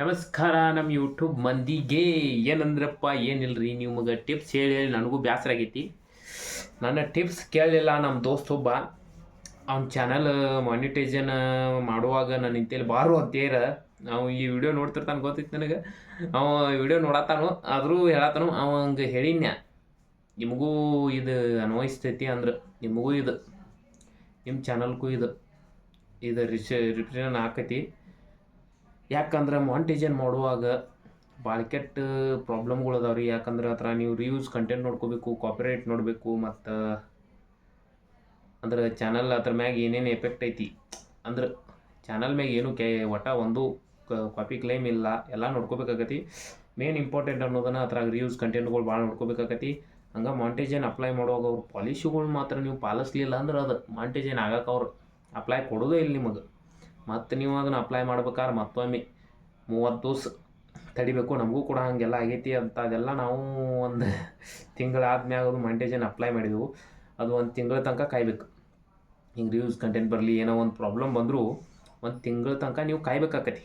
ನಮಸ್ಕಾರ ನಮ್ಮ ಯೂಟ್ಯೂಬ್ ಮಂದಿಗೆ. ಏನಂದ್ರಪ್ಪ ಏನಿಲ್ಲರಿ ನೀವು ಮಗ ಟಿಪ್ಸ್ ಹೇಳಿ ಹೇಳಿ ನನಗೂ ಬೇಸರ ಆಗೈತಿ. ನನ್ನ ಟಿಪ್ಸ್ ಕೇಳಲಿಲ್ಲ ನಮ್ಮ ದೋಸ್ತ ಒಬ್ಬ. ಅವ್ನ ಚಾನಲ್ ಮಾನಿಟೈಸನ್ ಮಾಡುವಾಗ ನಾನು ಇಂತೇಳಿ ಬಾರು ಅಂತೇರ ನಾವು ಈ ವಿಡಿಯೋ ನೋಡ್ತಿರ್ತಾನೆ, ಗೊತ್ತಿತ್ತು ನನಗೆ. ಅವ ವಿಡಿಯೋ ನೋಡತ್ತಾನು ಆದರೂ ಹೇಳತ್ತಾನು ಅವಂಗೆ ಹೇಳಿನ್ಯ, ನಿಮಗೂ ಇದು ಅನ್ವಯಿಸ್ತೈತಿ ಅಂದ್ರೆ, ನಿಮಗೂ ಇದು ನಿಮ್ಮ ಚಾನಲ್ಗೂ ಇದು ಇದು ರಿಶ ರಿಪ್ರೇಷನ್ ಆಕೈತಿ. ಯಾಕಂದ್ರೆ ಮಾಂಟೇಜನ್ ಮಾಡುವಾಗ ಭಾಳ ಕೆಟ್ಟ ಪ್ರಾಬ್ಲಮ್ಗಳು ಅದಾವ ರೀ. ಯಾಕಂದ್ರೆ ಆ ಥರ ನೀವು ರಿವ್ಯೂಸ್ ಕಂಟೆಂಟ್ ನೋಡ್ಕೋಬೇಕು ಕಾಪಿರೈಟ್ ನೋಡಬೇಕು, ಮತ್ತು ಅಂದ್ರೆ ಚಾನಲ್ ಅದ್ರ ಮ್ಯಾಗ ಏನೇನು ಎಫೆಕ್ಟ್ ಐತಿ. ಅಂದ್ರೆ ಚಾನಲ್ ಮ್ಯಾಗ ಏನು ಕೆ ಒಟ್ಟ ಒಂದು ಕಾಪಿ ಕ್ಲೈಮ್ ಇಲ್ಲ, ಎಲ್ಲ ನೋಡ್ಕೋಬೇಕಾಗತಿ. ಮೇನ್ ಇಂಪಾರ್ಟೆಂಟ್ ಅನ್ನೋದನ್ನ ಅದ್ರಾಗ ರಿವ್ಯೂಸ್ ಕಂಟೆಂಟ್ಗಳು ಭಾಳ ನೋಡ್ಕೋಬೇಕಾಗತಿ. ಹಂಗೆ ಮಾಂಟೇಜನ್ ಅಪ್ಲೈ ಮಾಡುವಾಗ ಅವ್ರ ಪಾಲಿಸಿಗಳು ಮಾತ್ರ ನೀವು ಪಾಲಿಸ್ಲಿಲ್ಲ ಅಂದ್ರೆ ಅದು ಮಾಂಟೇಜನ್ ಆಗಕ್ಕೆ ಅವ್ರು ಅಪ್ಲೈ ಕೊಡೋದೇ ಇಲ್ಲ ನಿಮಗೆ. ಮತ್ತು ನೀವು ಅದನ್ನು ಅಪ್ಲೈ ಮಾಡ್ಬೇಕಾದ್ರೆ ಮತ್ತೊಮ್ಮೆ ಮೂವತ್ತು ದಿವಸ ತಡಿಬೇಕು. ನಮಗೂ ಕೂಡ ಹಾಗೆಲ್ಲ ಆಗೈತಿ ಅಂತ ಅದೆಲ್ಲ ನಾವು ಒಂದು ತಿಂಗಳಾದ್ಮ್ಯಾಗ ಅದು ಮಂಡೇಜನ್ ಅಪ್ಲೈ ಮಾಡಿದೆವು. ಅದು ಒಂದು ತಿಂಗಳ ತನಕ ಕಾಯ್ಬೇಕು. ಹಿಂಗೆ ರಿವ್ಯೂಸ್ ಕಂಟೆಂಟ್ ಬರಲಿ, ಏನೋ ಒಂದು ಪ್ರಾಬ್ಲಮ್ ಬಂದರೂ ಒಂದು ತಿಂಗಳ ತನಕ ನೀವು ಕಾಯ್ಬೇಕಾಕತಿ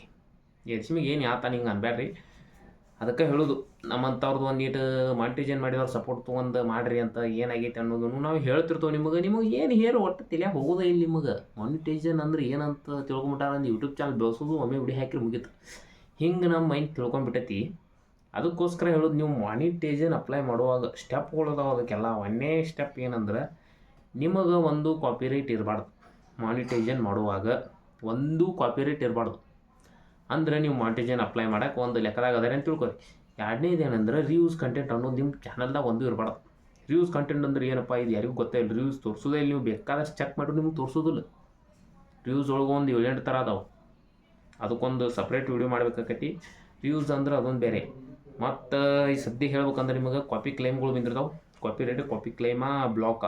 ಎಚ್ಮಿಗೆ ಏನು ಯಾತ ಹಿಂಗೆ ಅನ್ಬೇಡ್ರಿ ಅದಕ್ಕೆ ಹೇಳೋದು ನಮ್ಮಂಥವ್ರದ್ದು ಒಂದು ನೀಟ್ ಮಾನಿಟೈಸನ್ ಮಾಡಿದವ್ರು ಸಪೋರ್ಟ್ ತೊಗೊಂಡು ಮಾಡಿರಿ ಅಂತ ಏನಾಗೈತೆ ಅನ್ನೋದನ್ನು ನಾವು ಹೇಳ್ತಿರ್ತೇವೆ ನಿಮಗೆ. ನಿಮಗೆ ಏನು ಹೇರು ಒಟ್ಟು ತಲೆ ಹೋಗೋದೇ ಇಲ್ಲ ನಿಮಗೆ. ಮಾನಿಟೈಜನ್ ಅಂದ್ರೆ ಏನಂತ ತಿಳ್ಕೊಂಬಿಟ್ಟಾರ ಅಂದ್ರೆ ಯೂಟ್ಯೂಬ್ ಚಾನಲ್ ಬೆಳೆಸೋದು ಒಮ್ಮೆ ಬಿಡಿ ಹಾಕಿ ಮುಗೀತು. ಹಿಂಗೆ ನಮ್ಮ ಮೈಂಡ್ ತಿಳ್ಕೊಂಬಿಟ್ಟೈತಿ. ಅದಕ್ಕೋಸ್ಕರ ಹೇಳೋದು ನೀವು ಮಾನಿಟೈಜನ್ ಅಪ್ಲೈ ಮಾಡುವಾಗ ಸ್ಟೆಪ್ಗಳು ಅದಾವ ಅದಕ್ಕೆಲ್ಲ. ಒಂದೇ ಸ್ಟೆಪ್ ಏನಂದ್ರೆ ನಿಮಗೆ ಒಂದು ಕಾಪಿರೈಟ್ ಇರಬಾರ್ದು. ಮಾನಿಟೈಜನ್ ಮಾಡುವಾಗ ಒಂದು ಕಾಪಿರೈಟ್ ಇರಬಾರ್ದು. ಅಂದ್ರೆ ನೀವು ಮಾಂಟೇಜನ್ ಅಪ್ಲೈ ಮಾಡಕ್ಕೆ ಒಂದು ಲೆಕ್ಕದಾಗ ಅದಾರೆ ಅಂತ ತಿಳ್ಕೊರಿ. ಎರಡನೇದು ಏನಂದ್ರೆ ರಿವ್ಯೂಸ್ ಕಂಟೆಂಟ್ ಅನ್ನೋದು ನಿಮ್ಮ ಚಾನಲ್ದಾಗ ಒಂದು ಇರಬಾರ್ದು. ರಿವ್ಯೂಸ್ ಕಂಟೆಂಟ್ ಅಂದ್ರೆ ಏನಪ್ಪ, ಇದು ಯಾರಿಗೂ ಗೊತ್ತೇ ಇಲ್ಲ. ರಿವ್ಯೂಸ್ ತೋರಿಸೋದೇ ಇಲ್ಲಿ ನೀವು. ಬೇಕಾದಷ್ಟು ಚೆಕ್ ಮಾಡಿ ನಿಮ್ಗೆ ತೋರಿಸೋದಿಲ್ಲ. ರಿವ್ಯೂಸ್ ಒಳಗೆ ಒಂದು ಏಳೆಂಟು ಥರ ಅದಾವೆ. ಅದಕ್ಕೊಂದು ಸಪ್ರೇಟ್ ವಿಡಿಯೋ ಮಾಡ್ಬೇಕಾಕೈತಿ. ರಿವ್ಯೂಸ್ ಅಂದ್ರೆ ಅದೊಂದು ಬೇರೆ. ಮತ್ತು ಈ ಸದ್ಯ ಹೇಳ್ಬೇಕಂದ್ರೆ ನಿಮಗೆ ಕಾಪಿ ಕ್ಲೈಮ್ಗಳು ಬಂದಿರ್ತಾವೆ. ಕಾಪಿ ರೇಟ್ ಕಾಪಿ ಕ್ಲೈಮಾ ಬ್ಲಾಕ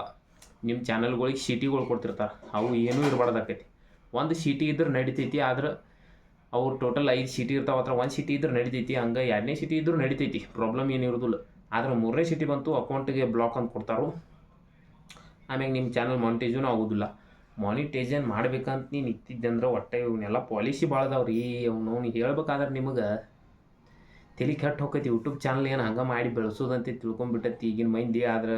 ನಿಮ್ಮ ಚಾನಲ್ಗಳಿಗೆ ಸಿಟಿಗಳು ಕೊಡ್ತಿರ್ತಾರೆ. ಅವು ಏನೂ ಇರಬಾರ್ದಾಕೈತಿ. ಒಂದು ಸಿಟಿ ಇದ್ರೆ ನಡಿತೈತಿ, ಆದ್ರೆ ಅವ್ರು ಟೋಟಲ್ ಐದು ಸಿಟಿ ಇರ್ತಾವ ಹತ್ರ ಒಂದು ಸಿಟಿ ಇದ್ರೆ ನಡಿತೈತಿ, ಹಂಗೆ ಎರಡನೇ ಸಿಟಿ ಇದ್ರೂ ನಡಿತೈತಿ ಪ್ರಾಬ್ಲಮ್ ಏನು ಇರೋದಿಲ್ಲ. ಆದ್ರೆ ಮೂರನೇ ಸಿಟಿ ಬಂತು ಅಕೌಂಟಿಗೆ ಬ್ಲಾಕ್ ಅಂತ ಕೊಡ್ತಾರೋ. ಆಮ್ಯಾಗ ನಿಮ್ಮ ಚಾನಲ್ ಮಾನಿಟೈಸನು ಆಗೋದಿಲ್ಲ. ಮಾನಿಟೈಸನ್ ಮಾಡ್ಬೇಕಂತ ನೀನು ಇತ್ತಿದ್ದಂದ್ರೆ ಒಟ್ಟೆ ಇವನ್ನೆಲ್ಲ ಪಾಲಿಸಿ ಭಾಳ ಅದಾವ್ರಿ. ಅವನು, ಅವ್ನಿಗೆ ಹೇಳ್ಬೇಕಾದ್ರೆ ನಿಮಗೆ ತಲೆ ಕೆಟ್ಟು ಹೋಗ್ತೈತಿ ಯೂಟ್ಯೂಬ್ ಚಾನಲ್ ಏನು ಹಂಗೆ ಮಾಡಿ ಬೆಳೆಸೋದಂತ ತಿಳ್ಕೊಂಬಿಟ್ಟೈತಿ. ಈಗಿನ ಮಂದಿ ಆದ್ರೆ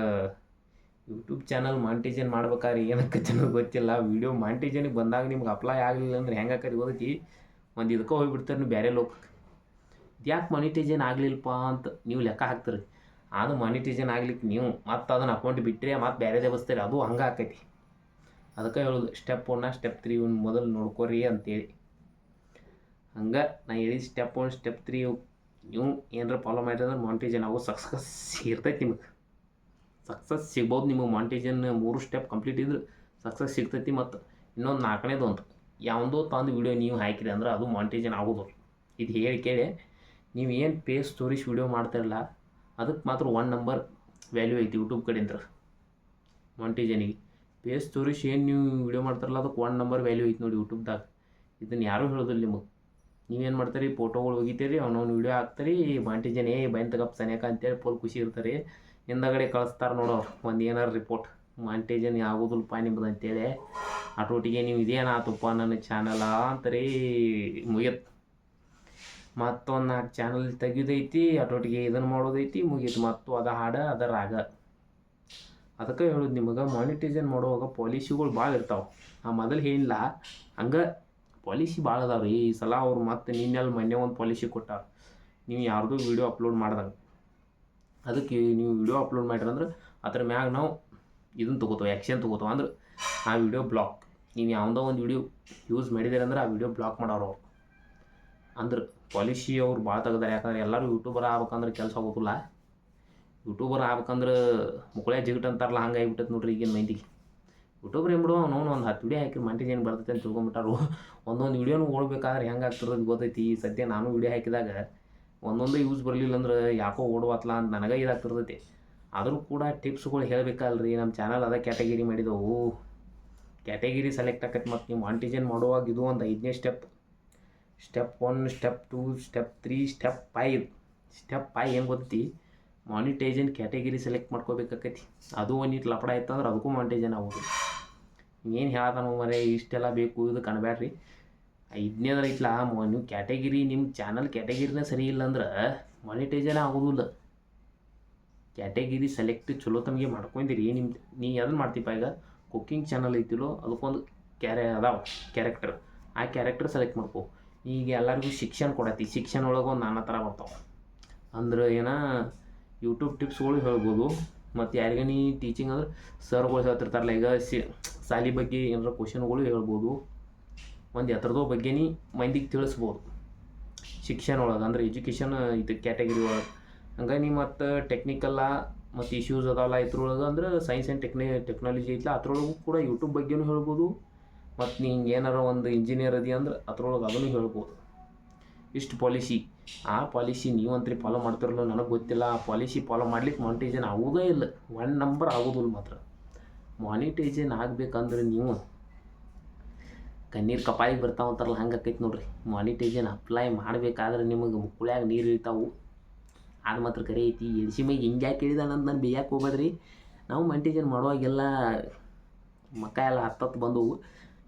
ಯೂಟ್ಯೂಬ್ ಚಾನಲ್ ಮಾನಿಟೈಜನ್ ಮಾಡ್ಬೇಕಾದ್ರೆ ಏನಕ್ಕೆ ಚೆನ್ನಾಗಿ ಗೊತ್ತಿಲ್ಲ ವೀಡಿಯೋ ಮಾನಿಟೈಜನಿಗೆ ಬಂದಾಗ ನಿಮ್ಗೆ ಅಪ್ಲೈ ಆಗಲಿಲ್ಲ ಅಂದ್ರೆ ಹೆಂಗೆ ಆಕತಿ ಓದೈತಿ ಒಂದು ಇದಕ್ಕೆ ಹೋಗ್ಬಿಡ್ತಾರೆ ನೀವು ಬೇರೆ ಲೋಕಕ್ಕೆ ಯಾಕೆ ಮಾನಿಟೈಜೇನ್ ಆಗಲಿಲ್ಲಪ್ಪ ಅಂತ ನೀವು ಲೆಕ್ಕ ಹಾಕ್ತೀರಿ. ಅದು ಮಾನಿಟೈಜೇನ್ ಆಗ್ಲಿಕ್ಕೆ ನೀವು ಮತ್ತೆ ಅದನ್ನು ಅಕೌಂಟ್ ಬಿಟ್ಟರೆ ಮತ್ತೆ ಬೇರೆದೇ ಬಸ್ತೀರಿ ಅದು ಹಂಗೆ ಆಕೈತಿ. ಅದಕ್ಕೆ ಹೇಳೋದು ಸ್ಟೆಪ್ ಒನ್ನ ಸ್ಟೆಪ್ ತ್ರೀ ಒಂದು ಮೊದಲು ನೋಡ್ಕೊರಿ ಅಂತೇಳಿ. ಹಂಗೆ ನಾ ಹೇಳಿದ ಸ್ಟೆಪ್ ಒನ್ ಸ್ಟೆಪ್ ತ್ರೀ ನೀವು ಏನಾರ ಫಾಲೋ ಮಾಡಿದ್ರೆ ಮಾನಿಟೈಜೇನ್ ಆಗೋ ಸಕ್ಸಸ್ ಇರ್ತೈತಿ ನಿಮಗೆ. ಸಕ್ಸಸ್ ಸಿಗ್ಬೋದು ನಿಮಗೆ. ಮಾನಿಟೈಜೇನ್ ಮೂರು ಸ್ಟೆಪ್ ಕಂಪ್ಲೀಟ್ ಇದ್ರೆ ಸಕ್ಸಸ್ ಸಿಗ್ತೈತಿ ಮತ್ತು ಇನ್ನೊಂದು ನಾಲ್ಕನೇದು ಒಂದು ಯಾವುದೋ ತಂದು ವಿಡಿಯೋ ನೀವು ಹಾಕಿರಿ ಅಂದ್ರೆ ಅದು ಮಾಂಟೇಜನ್ ಆಗೋದು. ಇದು ಹೇಳಿ ಕೇಳಿ, ನೀವು ಏನು ಪೇಸ್ ತೋರಿಸಿ ವಿಡಿಯೋ ಮಾಡ್ತಿರಲ್ಲ ಅದಕ್ಕೆ ಮಾತ್ರ ಒನ್ ನಂಬರ್ ವ್ಯಾಲ್ಯೂ ಐತಿ ಯೂಟ್ಯೂಬ್ ಕಡೆಯಿಂದ ಮಾಂಟೇಜನಿಗೆ ಪೇಸ್ ತೋರಿಸಿ ಏನು ನೀವು ವಿಡಿಯೋ ಮಾಡ್ತಾರಲ್ಲ ಅದಕ್ಕೆ ಒನ್ ನಂಬರ್ ವ್ಯಾಲ್ಯೂ ಐತಿ ನೋಡಿ ಯೂಟ್ಯೂಬ್ದಾಗ ಇದನ್ನು ಯಾರೂ ಹೇಳೋದಿಲ್ಲ ನಿಮಗೆ. ನೀವೇನು ಮಾಡ್ತೀರಿ ಫೋಟೋಗಳು ಒಗಿತೀರಿ, ಅವನವ್ನ ವಿಡಿಯೋ ಹಾಕ್ತಾರೆ ಮಾಂಟಿಜನ್ ಏ, ಬೈನ್ ತಗಪ್ಪ ಸನ್ಯಾಕ ಅಂತೇಳಿ ಫುಲ್ ಖುಷಿ ಇರ್ತಾರೆ. ಹಿಂದಗಡೆ ಕಳಿಸ್ತಾರೆ ನೋಡೋರು ಒಂದು ಏನಾರು ರಿಪೋರ್ಟ್ ಮಾಂಟೇಜನ್ ಆಗೋದಿಲ್ಲಪ್ಪ ನಿಮ್ಮದು ಅಂತೇಳಿ. ಅಟೋಟಿಗೆ ನೀವು ಇದೇನಾತಪ್ಪ ನನ್ನ ಚಾನಲ ಅಂತಾರೆ ಮುಗಿಯತ್. ಮತ್ತೊಂದು ನಾಲ್ಕು ಚಾನಲ್ ತೆಗಿಯೋದೈತಿ ಅಟೋಟಿಗೆ ಇದನ್ನು ಮಾಡೋದೈತಿ, ಮುಗೀತು. ಮತ್ತು ಅದ ಹಾಡ, ಅದ ರಾಗ. ಅದಕ್ಕೆ ಹೇಳೋದು ನಿಮಗೆ ಮಾನಿಟೈಸನ್ ಮಾಡುವಾಗ ಪಾಲಿಸಿಗಳು ಭಾಳ ಇರ್ತಾವೆ. ನಾ ಮೊದಲು ಏನಿಲ್ಲ ಹಂಗೆ ಪಾಲಿಸಿ ಭಾಳ ಅದಾವ ರೀ. ಈ ಸಲ ಅವ್ರು ಮತ್ತೆ ನಿನ್ನೆಲ್ಲಿ ಮೊನ್ನೆ ಒಂದು ಪಾಲಿಸಿ ಕೊಟ್ಟಾರ. ನೀವು ಯಾರ್ದು ವೀಡಿಯೋ ಅಪ್ಲೋಡ್ ಮಾಡ್ದಂಗೆ. ಅದಕ್ಕೆ ನೀವು ವಿಡಿಯೋ ಅಪ್ಲೋಡ್ ಮಾಡಿರಂದ್ರೆ ಅದ್ರ ಮ್ಯಾಗ ನಾವು ಇದನ್ನು ತೊಗೋತಾವೆ ಆ್ಯಕ್ಷನ್ ತೊಗೋತಾವೆ ಅಂದ್ರೆ ಆ ವಿಡಿಯೋ ಬ್ಲಾಕ್ ನೀವು ಯಾವುದೋ ಒಂದು ವಿಡಿಯೋ ಯೂಸ್ ಅಂದ್ರೆ ಆ ವಿಡಿಯೋ ಬ್ಲಾಕ್ ಮಾಡೋರು ಅವ್ರು. ಅಂದ್ರೆ ಪಾಲಿಸಿ ಅವ್ರು ಭಾಳ ತೆಗ್ದಾರೆ, ಯಾಕಂದ್ರೆ ಎಲ್ಲರೂ ಯೂಟ್ಯೂಬರ್ ಆಗ್ಬೇಕಂದ್ರೆ ಕೆಲಸ ಆಗೋದಿಲ್ಲ. ಯೂಟ್ಯೂಬರ್ ಆಗ್ಬೇಕಂದ್ರೆ ಮುಕ್ಕಳೆ ಜಿಗಿಟ್ ಅಂತಾರಲ್ಲ, ಹಂಗೆ ಆಗಿಬಿಟ್ಟೈತೆ ನೋಡ್ರಿ ಈಗಿನ ಮಂದಿಗೆ ಯೂಟ್ಯೂಬರ್ ಏನು ಬಿಡು ಅವ್ನು ಒಂದು ಹತ್ತು ವಿಡಿಯೋ ಹಾಕಿ ಮಂಟಿಗೆ ಏನು ಬರ್ತೈತೆ ಅಂತ ತಿಳ್ಕೊಂಬಿಟ್ಟಾರು. ಒಂದೊಂದು ವಿಡಿಯೋನು ಓಡ್ಬೇಕಾದ್ರೆ ಹೆಂಗೆ ಆಗ್ತಿರೋದು ಗೊತ್ತೈತಿ. ಸದ್ಯ ನಾನು ವಿಡಿಯೋ ಹಾಕಿದಾಗ ಒಂದೊಂದು ಯೂಸ್ ಬರಲಿಲ್ಲ ಅಂದ್ರೆ ಯಾಕೋ ಓಡುವತ್ತಲ್ಲ ಅಂತ ನನಗೆ ಇದಾಗ್ತಿರ್ತೈತಿ. ಆದರೂ ಕೂಡ ಟಿಪ್ಸ್ಗಳು ಹೇಳಬೇಕಲ್ರಿ ನಮ್ಮ ಚಾನಲ್ ಅದ ಕ್ಯಾಟಗಿರಿ ಮಾಡಿದವು ಕ್ಯಾಟಗಿರಿ ಸೆಲೆಕ್ಟ್ ಆಕತ್ತೆ ಮತ್ತು ನೀವು ಆಂಟಿಜನ್ ಮಾಡುವಾಗ ಇದು ಒಂದು ಐದನೇ step step one step two step three step five step five ಏನು ಗೊತ್ತಿ? ಮಾನಿಟೈಜನ್ ಕ್ಯಾಟಗಿರಿ ಸೆಲೆಕ್ಟ್ ಮಾಡ್ಕೋಬೇಕಾಕೈತಿ. ಅದು ಒಂದು ಇಟ್ಟು ಲಪಡ ಆಯ್ತು ಅದಕ್ಕೂ ಮಾನಿಟೈಜನ್ ಆಗೋದು ಏನು ಹೇಳ್ತಾನ ಮರೆ, ಇಷ್ಟೆಲ್ಲ ಬೇಕು, ಇದು ಕಾಣಬೇಡ್ರಿ ಐದನೇದ್ರ ಇಟ್ಲ ನೀವು ಕ್ಯಾಟಗಿರಿ ನಿಮ್ಮ ಚಾನಲ್ ಕ್ಯಾಟಗಿರಿನೇ ಸರಿ ಇಲ್ಲ ಅಂದ್ರೆ ಮಾನಿಟೈಜನ್ ಆಗೋದಿಲ್ಲ. ಕ್ಯಾಟಗಿರಿ ಸೆಲೆಕ್ಟ್ ಚಲೋ ತಮಗೆ ಮಾಡ್ಕೊಂಡಿರಿ ನಿಮ್ಮ ನೀ ಅದನ್ನು ಮಾಡ್ತೀಪ ಈಗ? ಕುಕ್ಕಿಂಗ್ ಚಾನಲ್ ಐತಿಲೋ, ಅದಕ್ಕೊಂದು ಕ್ಯಾರೆ ಅದಾವ ಕ್ಯಾರೆಕ್ಟರ್ ಆ ಕ್ಯಾರೆಕ್ಟರ್ ಸೆಲೆಕ್ಟ್ ಮಾಡ್ಕೊ. ಈಗ ಎಲ್ಲರಿಗೂ ಶಿಕ್ಷಣ ಕೊಡತ್ತಿ ಶಿಕ್ಷಣ ಒಳಗೆ ಒಂದು ನಾನಾ ಥರ ಬರ್ತಾವೆ. ಅಂದ್ರೆ ಏನ ಯೂಟ್ಯೂಬ್ ಟಿಪ್ಸ್ಗಳು ಹೇಳ್ಬೋದು. ಮತ್ತು ಯಾರಿಗೆ ನೀ ಟೀಚಿಂಗ್ ಅಂದ್ರೆ ಸರ್ಗಳು ಹೇಳ್ತಿರ್ತಾರಲ್ಲ, ಈಗ ಸಿ ಸಾಲಿ ಬಗ್ಗೆ ಏನಾರ ಕ್ವಶನ್ಗಳು ಹೇಳ್ಬೋದು. ಒಂದು ಎತ್ತರದೋ ಬಗ್ಗೆ ನೀ ಮಂದಿಗೆ ತಿಳಿಸ್ಬೋದು. ಶಿಕ್ಷಣ ಒಳಗೆ, ಅಂದ್ರೆ ಎಜುಕೇಷನ್ ಇದು ಕ್ಯಾಟಗರಿ ಒಳಗೆ. ಹಂಗಾಗಿ ನೀವು ಮತ್ತು ಟೆಕ್ನಿಕಲ್ಲ ಮತ್ತು ಇಶ್ಯೂಸ್ ಅದಾವಲ್ಲ ಇದ್ರೊಳಗೆ ಅಂದ್ರೆ ಸೈನ್ಸ್ ಆ್ಯಂಡ್ ಟೆಕ್ನಿ ಟೆಕ್ನಾಲಜಿ ಐತಲ್ಲ ಅದ್ರೊಳಗೂ ಕೂಡ ಯೂಟ್ಯೂಬ್ ಬಗ್ಗೆನೂ ಹೇಳ್ಬೋದು. ಮತ್ತು ನೀ ಹಿಂಗೆ ಏನಾರ ಒಂದು ಇಂಜಿನಿಯರ್ ಅದಿ ಅಂದ್ರೆ ಅದ್ರೊಳಗೆ ಅದನ್ನು ಹೇಳ್ಬೋದು. ಇಷ್ಟು ಪಾಲಿಸಿ ಆ ಪಾಲಿಸಿ ನೀವಂತ್ರಿ ಫಾಲೋ ಮಾಡ್ತಿರಲ್ಲ ನನಗೆ ಗೊತ್ತಿಲ್ಲ. ಆ ಪಾಲಿಸಿ ಫಾಲೋ ಮಾಡ್ಲಿಕ್ಕೆ ಮಾನಿಟೈಜನ್ ಆಗೋದೇ ಇಲ್ಲ. ಒನ್ ನಂಬರ್ ಆಗೋದಿಲ್ಲ ಮಾತ್ರ. ಮಾನಿಟೈಜನ್ ಆಗಬೇಕಂದ್ರೆ ನೀವು ಕಣ್ಣೀರು ಕಪಾಯಿಗೆ ಬರ್ತಾವಂತಾರಲ್ಲ ಹಂಗೆ ಆಕೈತೆ ನೋಡ್ರಿ. ಮಾನಿಟೈಜನ್ ಅಪ್ಲೈ ಮಾಡಬೇಕಾದ್ರೆ ನಿಮಗೆ ಮುಕ್ಕುಳ್ಯಾಗ ನೀರು ಇರ್ತಾವು ಅದು ಮಾತ್ರ ಕರೆ ಐತಿ. ಎಳ್ಸಿ ಮೈಗೆ ಹಿಂಗೆ ಯಾಕೆ ಇಳಿದಾನ ಅಂತ ನಾನು ಬೇಯಕ್ಕೆ ಹೋಗ್ಬೇಡ್ರಿ. ನಾವು ಮಂಟಿಜನ್ ಮಾಡುವಾಗೆಲ್ಲ ಮಕ್ಕ ಎಲ್ಲ ಹತ್ತತ್ತು ಬಂದವು.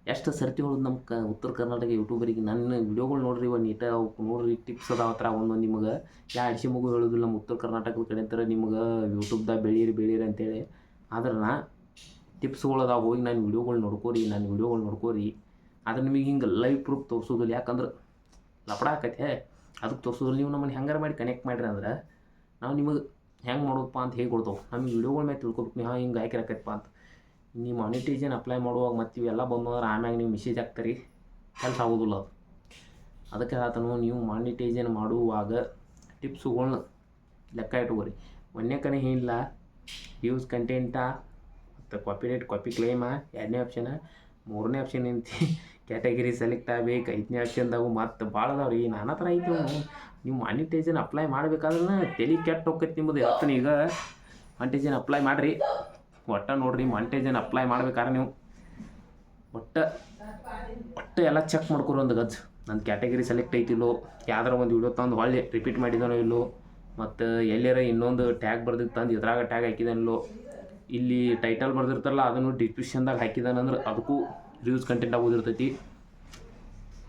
ಎಷ್ಟು ಸರ್ತಿ ಹೊಡೆದು ನಮ್ಮ ಕ ಉತ್ತರ ಕರ್ನಾಟಕ ಯೂಟ್ಯೂಬರಿಗೆ. ನನ್ನ ವಿಡಿಯೋಗಳು ನೋಡ್ರಿ ಒಂದು ನೀಟ ಅವಕ್ಕೆ ನೋಡ್ರಿ ಟಿಪ್ಸ್ ಅದಾವ ಹತ್ರ ಒಂದೊಂದು ನಿಮಗೆ. ಯಾ ಅಡಿಸಿ ಮಗು ಹೇಳೋದಿಲ್ಲ ನಮ್ಮ ಉತ್ತರ ಕರ್ನಾಟಕದ ಕಡೆ ಅಂತಾರೆ ನಿಮ್ಗೆ ಯೂಟ್ಯೂಬ್ದಾಗ ಬೆಳೀರಿ ಬೆಳೀರಿ ಅಂತೇಳಿ. ಆದ್ರೆ ನಾ ಟಿಪ್ಸ್ಗಳು ಅದಾವ, ಹೋಗಿ ನಾನು ವಿಡಿಯೋಗಳು ನೋಡ್ಕೋರಿ, ನಾನು ವಿಡಿಯೋಗಳು ನೋಡ್ಕೋರಿ. ಆದ್ರೆ ನಿಮಗೆ ಹಿಂಗೆ ಲೈವ್ ಪ್ರೂಫ್ ತೋರಿಸೋದಿಲ್ಲ. ಯಾಕಂದ್ರೆ ಲಪಡ ಅದಕ್ಕೆ ತೋರಿಸಿದ್ರೆ, ನೀವು ನಮ್ಮನ್ನು ಹೆಂಗಾರ ಮಾಡಿ ಕನೆಕ್ಟ್ ಮಾಡಿರಿ ಅಂದ್ರೆ, ನಾವು ನಿಮಗೆ ಹೆಂಗೆ ಮಾಡೋದಪ್ಪ ಅಂತ ಹೇಗೆ ಕೊಡ್ತಾವೆ. ನಮಗೆ ವೀಡಿಯೋಗಳ ಮೇಲೆ ತಿಳ್ಕೊಬೇಕು. ನೀವು ಹಿಂಗೆ ಹಾಕಿರಕೈತಪ್ಪ ಅಂತ. ನೀವು ಮಾನಿಟೈಜನ್ ಅಪ್ಲೈ ಮಾಡುವಾಗ ಮತ್ತು ಇವೆಲ್ಲ ಬಂದು ಅಂದ್ರೆ ಆಮ್ಯಾಗ ನೀವು ಮೆಸೇಜ್ ಹಾಕ್ತೀರಿ. ಕೆಲಸ ಆಗೋದಿಲ್ಲ ಅದು. ಅದಕ್ಕೆ ಆತನು ನೀವು ಮಾನಿಟೈಜನ್ ಮಾಡುವಾಗ ಟಿಪ್ಸುಗಳ್ನ ಲೆಕ್ಕ ಇಟ್ಕೋರಿ. ಒಂದನೇ ಕಡೆ ಏನಿಲ್ಲ ಯೂಸ್ ಕಂಟೆಂಟಾ ಮತ್ತು ಕಾಪಿ ರೇಟ್ ಕಾಪಿ ಕ್ಲೇಮಾ ಎರಡನೇ ಆಪ್ಷನ ಮೂರನೇ ಆಪ್ಷನ್ ಏನಂತಿ ಕ್ಯಾಟಗಿರಿ ಸೆಲೆಕ್ಟ್ ಆಗ್ಬೇಕು ಐದನೇ ಆಪ್ಷನ್ದಾಗು ಮತ್ತು ಭಾಳ ಅದಾವ ರೀ ನಾನಾ ಥರ ಐತಿ ನೀವು ಮಾನಿಟೈಸೇನ್ ಅಪ್ಲೈ ಮಾಡ್ಬೇಕಾದ್ರೆ ತಲೆ ಕೆಟ್ಟ ಹೋಗ್ತೈತಿ ನಿಮ್ಮದು. ಹೇಳ್ತೀನಿ ಈಗ ಮಾನಿಟೈಸೇನ್ ಅಪ್ಲೈ ಮಾಡಿರಿ. ಒಟ್ಟು ನೋಡ್ರಿ ಮಾನಿಟೈಸೇನ್ ಅಪ್ಲೈ ಮಾಡ್ಬೇಕಾದ್ರೆ ನೀವು. ಒಟ್ಟು ಒಟ್ಟು ಎಲ್ಲ ಚೆಕ್ ಮಾಡ್ಕೊರಿ ಒಂದು ಗಜ್. ನನ್ನ ಕ್ಯಾಟಗರಿ ಸೆಲೆಕ್ಟ್ ಐತಿಲ್ಲೋ, ಯಾವ್ದಾರ ಒಂದು ವಿಡಿಯೋ ತಂದು ಒಳ್ಳೆ ರಿಪೀಟ್ ಮಾಡಿದಾನೋ ಇಲ್ಲೋ, ಮತ್ತು ಎಲ್ಲಾರ ಇನ್ನೊಂದು ಟ್ಯಾಗ್ ಬರ್ದಿತ್ತು ತಂದು ಇದ್ರಾಗ ಟ್ಯಾಗ್ ಹಾಕಿದಾನಲ್ಲೋ, ಇಲ್ಲಿ ಟೈಟಲ್ ಬರ್ದಿರ್ತಾರಲ್ಲ, ಅದನ್ನು ಡಿಸ್ಕ್ರಿಪ್ಷನ್ದಾಗ ಹಾಕಿದಾನಂದ್ರೆ ಅದಕ್ಕೂ ರಿವ್ಯೂಸ್ ಕಂಟೆಂಟ್ ಆಗೋದಿರ್ತೈತಿ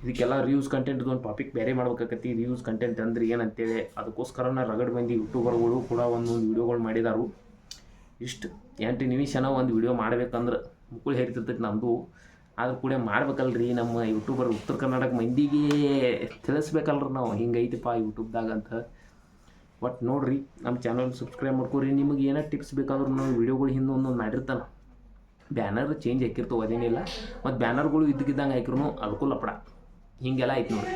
ಇದಕ್ಕೆಲ್ಲ ರಿವ್ಯೂಸ್ ಕಂಟೆಂಟ್ದು ಒಂದು ಟಾಪಿಕ್ ಬೇರೆ ಮಾಡ್ಬೇಕಾಕತಿ ರಿವ್ಯೂಸ್ ಕಂಟೆಂಟ್ ಅಂದ್ರೆ ಏನಂತೇಳಿ, ಅದಕ್ಕೋಸ್ಕರ ನಾ ರಗಡ್ ಮಂದಿ ಯೂಟ್ಯೂಬರ್ಗಳು ಕೂಡ ಒಂದೊಂದು ವೀಡಿಯೋಗಳು ಮಾಡಿದಾರು. ಇಷ್ಟು ಎಂಟು ನಿಮಿಷನ ಒಂದು ವಿಡಿಯೋ ಮಾಡ್ಬೇಕಂದ್ರೆ ಮುಕ್ಕುಳು ಹೇರ್ತಿರ್ತೈತಿ ನಮ್ಮದು ಆದ್ರೂ ಕೂಡ ಮಾಡ್ಬೇಕಲ್ರಿ ನಮ್ಮ ಯೂಟ್ಯೂಬರ್ ಉತ್ತರ ಕರ್ನಾಟಕ ಮಂದಿಗೆ ತಿಳಿಸ್ಬೇಕಲ್ರಿ ನಾವು ಹಿಂಗೈತಿಪ್ಪ ಯೂಟ್ಯೂಬ್ದಾಗ ಅಂತ. ಒಟ್ಟು ನೋಡ್ರಿ, ನಮ್ಮ ಚಾನಲ್ ಸಬ್ಸ್ಕ್ರೈಬ್ ಮಾಡ್ಕೊರಿ. ನಿಮಗೆ ಏನೇ ಟಿಪ್ಸ್ ಬೇಕಾದ್ರೂ ನಾವು ವಿಡಿಯೋಗಳು ಹಿಂದೆ ಒಂದೊಂದು ಮಾಡಿರ್ತಾನೆ. ಬ್ಯಾನರ್ ಚೇಂಜ್ ಹಾಕಿರ್ತಾವೆ, ಅದೇನಿಲ್ಲ. ಮತ್ತು ಬ್ಯಾನರ್ಗಳು ಇದ್ದಕ್ಕಿದ್ದಂಗೆ ಹಾಕಿರೂ ಅದಕ್ಕೂ ಲಪಡ. ಹೀಗೆಲ್ಲ ಐತಿ ನೋಡಿ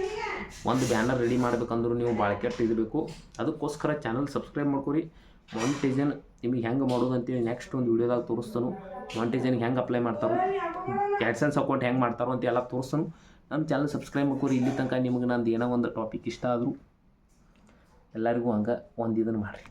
ಒಂದು ಬ್ಯಾನರ್ ರೆಡಿ ಮಾಡ್ಬೇಕಂದ್ರೂ ನೀವು ಭಾಳ ಕೆಟ್ಟ ಇರಬೇಕು ಅದಕ್ಕೋಸ್ಕರ ಚಾನಲ್ ಸಬ್ಸ್ಕ್ರೈಬ್ ಮಾಡ್ಕೊರಿ. ಮಾನಿಟೈಸನ್ ನಿಮಗೆ ಹೆಂಗೆ ಮಾಡೋದು ಅಂತೇಳಿ ನೆಕ್ಸ್ಟ್ ಒಂದು ವೀಡಿಯೋದಾಗ ತೋರಿಸ್ತಾನು. ಮಾನಿಟೈಸನ್ಗೆ ಹೆಂಗೆ ಅಪ್ಲೈ ಮಾಡ್ತಾರೋ ಕ್ಯಾಡ್ಸನ್ಸ್ ಅಕೌಂಟ್ ಹೆಂಗೆ ಮಾಡ್ತಾರೋ ಅಂತ ಎಲ್ಲ ತೋರಿಸ್ತಾನು. ನಮ್ಮ ಚಾನಲ್ ಸಬ್ಸ್ಕ್ರೈಬ್ ಮಾಡ್ಕೊರಿ. ಇಲ್ಲಿ ತನಕ ನಿಮಗೆ ನಂದು ಏನೋ ಒಂದು ಟಾಪಿಕ್ ಇಷ್ಟ ಆದರೂ ಎಲ್ಲರಿಗೂ ಹಂಗೆ ಒಂದು ಇದನ್ನು ಮಾಡಿರಿ.